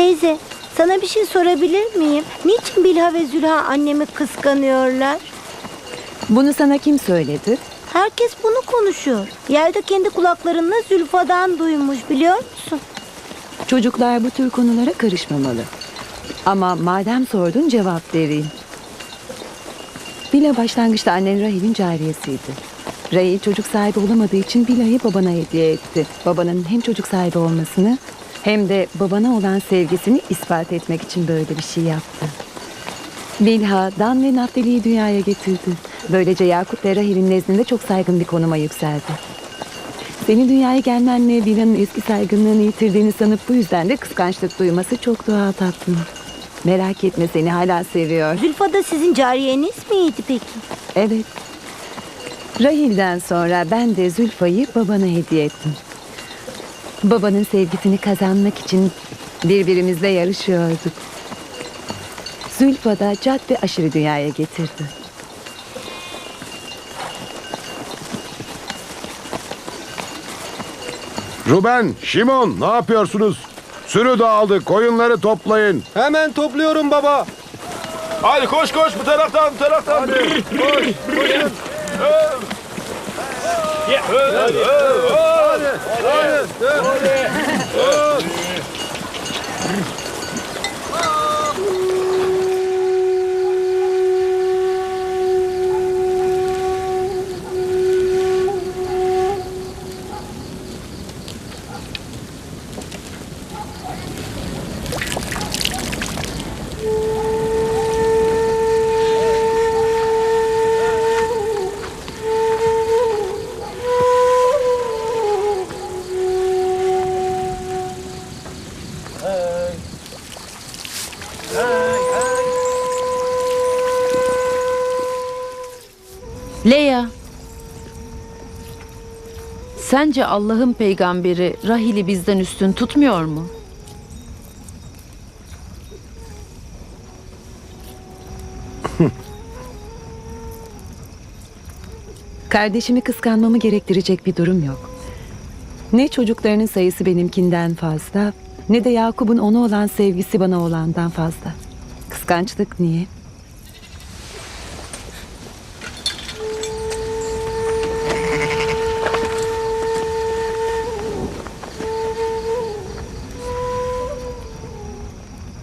Teyze, sana bir şey sorabilir miyim? Niçin Bilha ve Zülha annemi kıskanıyorlar? Bunu sana kim söyledi? Herkes bunu konuşuyor. Yerde kendi kulaklarımla Zülfa'dan duymuş biliyor musun? Çocuklar bu tür konulara karışmamalı. Ama madem sordun cevap vereyim. Bila başlangıçta annen Rahil'in cariyesiydi. Rahil çocuk sahibi olamadığı için Bila'yı babana hediye etti. Babanın hem çocuk sahibi olmasını hem de babana olan sevgisini ispat etmek için böyle bir şey yaptı. Bilha, Dan ve Naftali'yi dünyaya getirdi. Böylece Yakup ve Rahil'in nezdinde çok saygın bir konuma yükseldi. Senin dünyaya gelmenle Bila'nın eski saygınlığını yitirdiğini sanıp bu yüzden de kıskançlık duyması çok doğal tatlım. Merak etme seni hala seviyor. Zülfa da sizin cariyeniz miydi peki? Evet. Rahil'den sonra ben de Zülfa'yı babana hediye ettim. Babanın sevgisini kazanmak için birbirimizle yarışıyorduk. Zülfa da Cad ve Aşırı dünyaya getirdi. Ruben, Şimon ne yapıyorsunuz? Sürü dağıldı, koyunları toplayın. Hemen topluyorum baba. Hadi koş koş bu taraftan bu taraftan. Hadi koş, koşun. Leya. Sence Allah'ın peygamberi Rahil'i bizden üstün tutmuyor mu? Kardeşimi kıskanmamı gerektirecek bir durum yok. Ne çocuklarının sayısı benimkinden fazla, ne de Yakup'un ona olan sevgisi bana olandan fazla. Kıskançlık niye?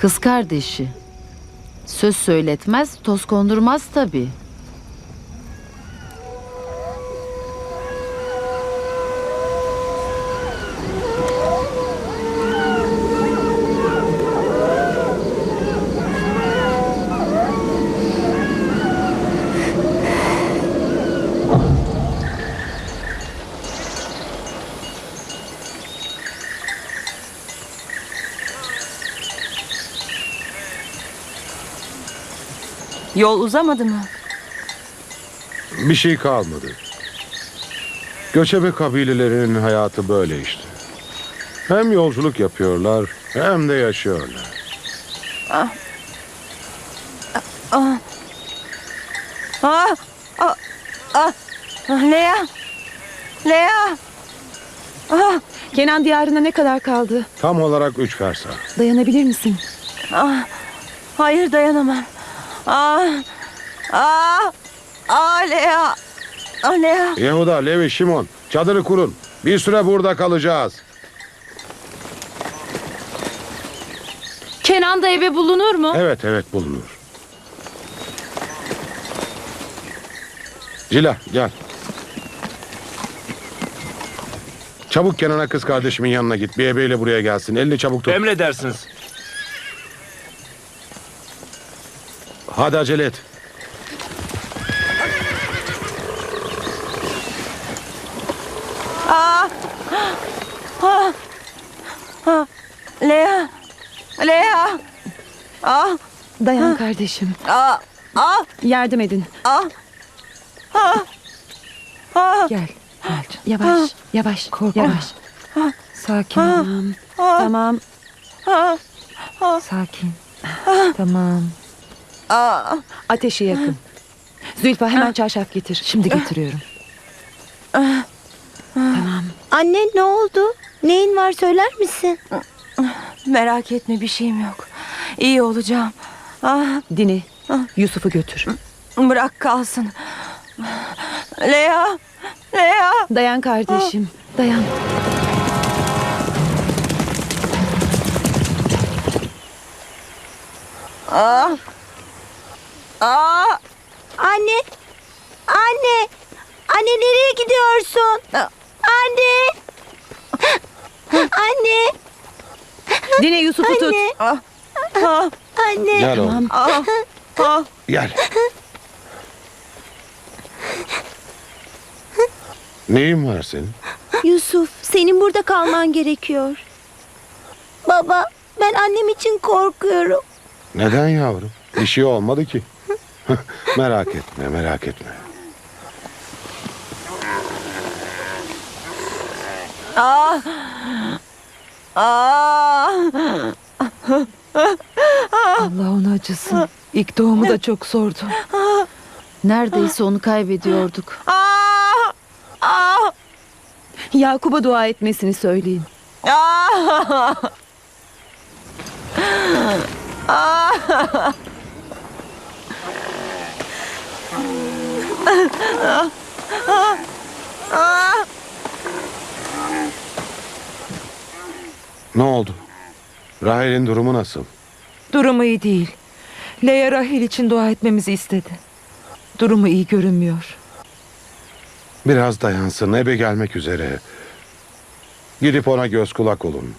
Kız kardeşi. Söz söyletmez, toz kondurmaz tabii. Yol uzamadı mı? Bir şey kalmadı. Göçebe kabilelerinin hayatı böyle işte. Hem yolculuk yapıyorlar hem de yaşıyorlar. Ah, ah, ah, Lea, Lea. Ah, Kenan diyarına ne kadar kaldı? Tam olarak üç fersah. Dayanabilir misin? ah, hayır dayanamam. Ah, ah, ah Lea, ah Lea. Yehuda, Levi, Şimon çadırı kurun. Bir süre burada kalacağız. Kenan'da eve bulunur mu? Evet evet bulunur. Cila gel. Çabuk Kenan'a kız kardeşimin yanına git. Bir ebeyle buraya gelsin. Elini çabuk tut. Emredersiniz. Hadi acele et. Ah, ah, ah, Lea, Lea. Ah, Dayan kardeşim. ah, ah, Yardım edin. ah, ah, ah. Gel. Gel. Yavaş. Yavaş. Korkma. Yavaş. Sakin. Tamam. Tamam. Sakin. Tamam. Ah, Ateşi yakın. Zülfa hemen çarşaf getir. Şimdi getiriyorum. Tamam. Anne ne oldu? Neyin var söyler misin? Merak etme bir şeyim yok. İyi olacağım. Ah, Dine, Yusuf'u götür. bırak kalsın. Lea, Lea. Dayan kardeşim, dayan. Ah, ah, Anne! Anne! Anne nereye gidiyorsun? Anne! Anne! Dine Yusuf'u tut. Anne! ah, ah, Anne! Gel oğlum. ah, ah. Gel. Neyin var senin? Yusuf, senin burada kalman gerekiyor. Baba, ben annem için korkuyorum. Neden yavrum? Bir şey olmadı ki. merak etme, merak etme. Ah, ah. Allah ona acısın. İlk doğumu da çok zordu. Neredeyse onu kaybediyorduk. Ah! Ah! Yakup'a dua etmesini söyleyin. Ah! Ne oldu? Rahil'in durumu nasıl? Durumu iyi değil. Leia Rahil için dua etmemizi istedi. Durumu iyi görünmüyor. Biraz dayansın, ebe gelmek üzere. Gidip ona göz kulak olun.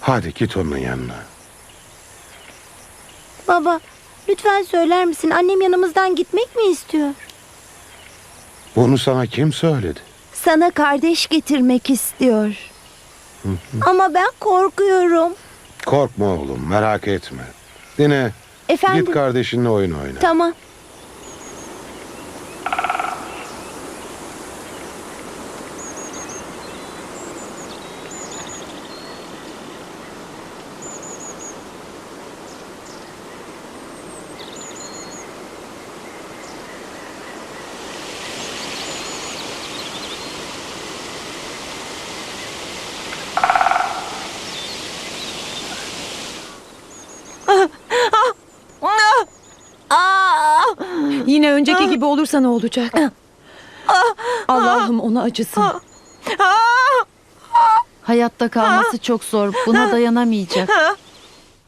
Hadi git onun yanına. Baba, lütfen söyler misin? Annem yanımızdan gitmek mi istiyor? Bunu sana kim söyledi? Sana kardeş getirmek istiyor. Ama ben korkuyorum. Korkma oğlum, merak etme. Dine, Efendim? git kardeşinle oyun oyna. Tamam. Ah! Yine önceki gibi olursa ne olacak? Allah'ım ona acısın. Ah! Hayatta kalması çok zor. Buna dayanamayacak.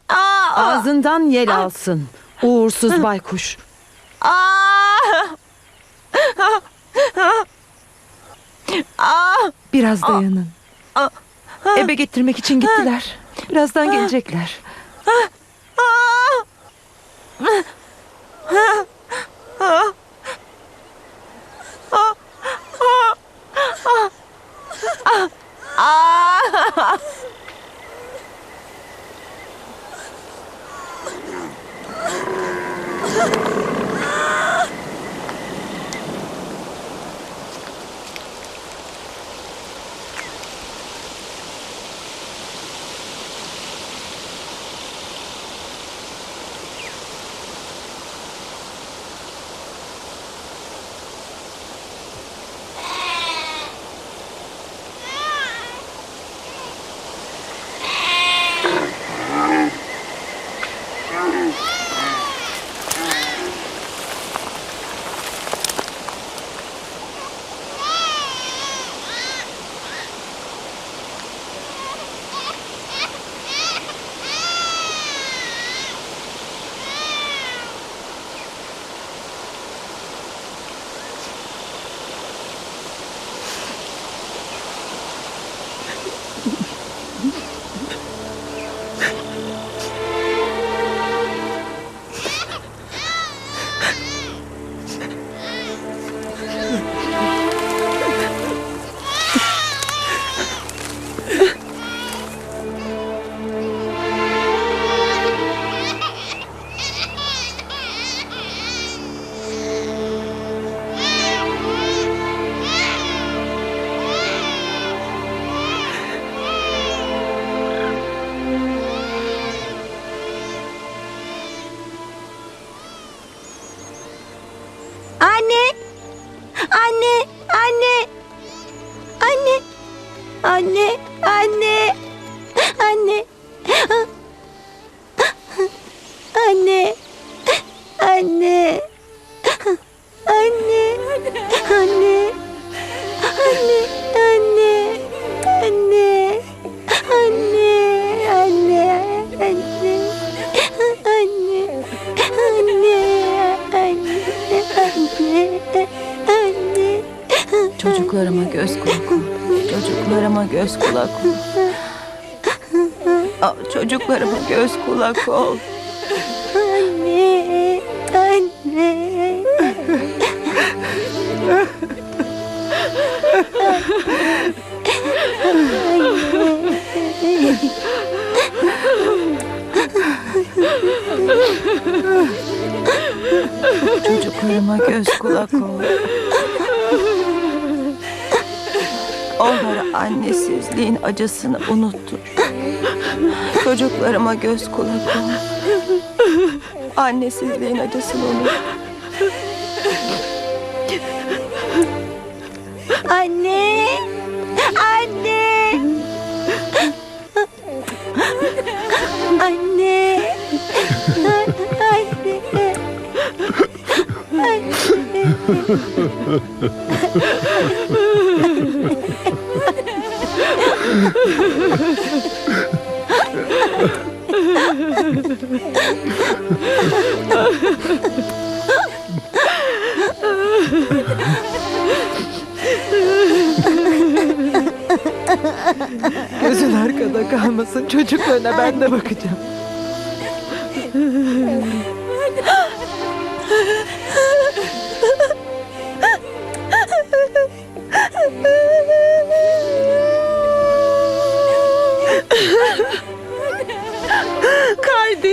Ah! Ağzından yel alsın. Uğursuz baykuş. Ah! Ah! Biraz dayanın. Ebe getirmek için gittiler. Birazdan gelecekler. Anne! Anne! Anne! Anne! Anne. Anne. Anne. Anne. Anne. Anne. Anne. Anne. Anne. Anne. Anne. Anne. Anne. Çocuklarıma göz kulak. Çocuklarıma göz kulak ol. Çocuklarıma göz kulak ol. Anne. Anne. Çocuklarıma göz kulak ol. Onlara annesizliğin acısını unuttur. Çocuklarıma göz kulak ol. Annesizliğin acısını unut. Anne. Anne. Anne. Anne. Gözün arkada kalmasın. Çocuklarına ben de bakacağım.